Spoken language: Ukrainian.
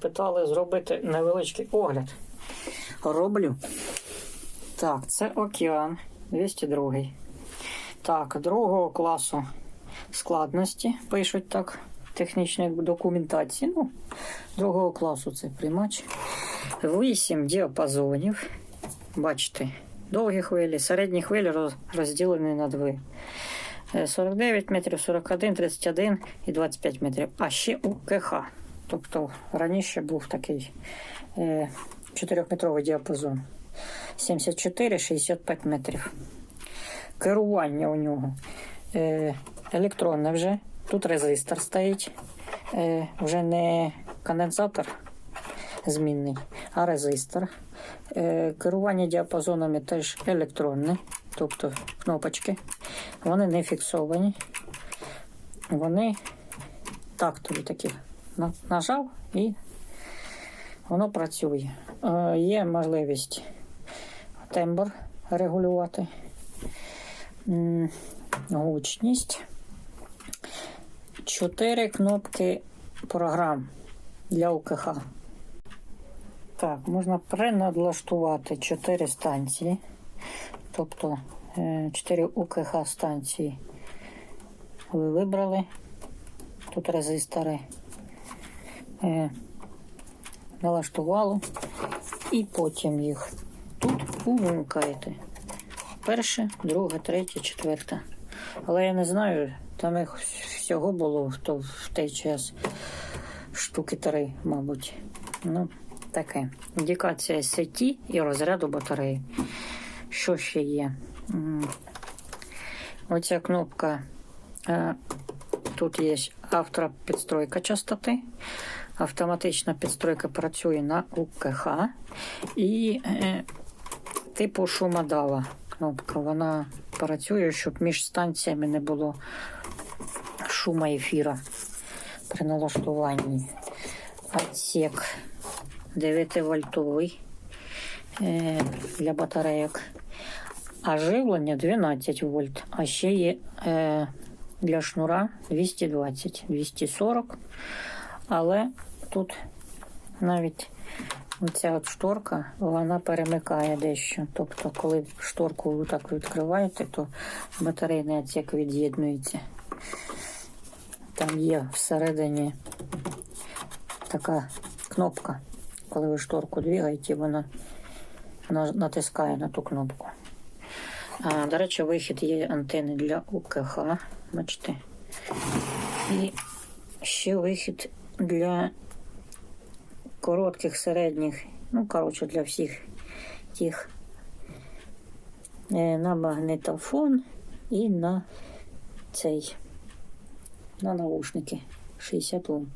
Питали зробити невеличкий огляд. Роблю. Так, це океан 202. Так, другого класу складності пишуть так в технічній документації. Ну, другого класу це приймач. 8 діапазонів. Бачите, довгі хвилі, середні хвилі розділені на дві. Е, 49 метрів, 41, 31 і 25 метрів. А ще у КХ. Тобто раніше був такий е, 4-метровий діапазон. 74-65 метрів. Керування у нього е, електронне вже. Тут резистор стоїть. Е, вже не конденсатор змінний, а резистор. Е, керування діапазонами теж електронне, тобто кнопочки. Вони не фіксовані. Вони тактові такі. На- Нажав і воно працює. Е, Є можливість тембр регулювати, гучність. Чотири кнопки програм для УКХ. Так, можна пренадлаштувати 4 станції, тобто 4 УКХ станції ви вибрали. Тут резистори е, налаштували і потім їх тут увімкаєте. Перше, друге, третє, четверте. Але я не знаю, там їх всього було в, то, в той час штуки три, мабуть. Ну, таке. Індикація сеті і розряду батареї. Що ще є? Оця кнопка. е, Тут є автопідстройка частоти. Автоматична підстройка працює на УКХ. І е, типу шумодава кнопка. Вона працює, щоб між станціями не було шума ефіра при налаштуванні. Отсек 9 вольтовий е, для батарейок. А живлення 12 вольт. А ще є е, для шнура 220, 240. Але тут навіть оця от шторка, вона перемикає дещо. Тобто, коли шторку ви так відкриваєте, то батарейний отсек від'єднується. Там є всередині така кнопка. Коли ви шторку двигаєте, вона натискає на ту кнопку. А, до речі, вихід є антени для УКХ. Бачите. І ще вихід для коротких, середніх, ну, коротше, для всіх тих е, на магнітофон і на цей на наушники 60 Ом.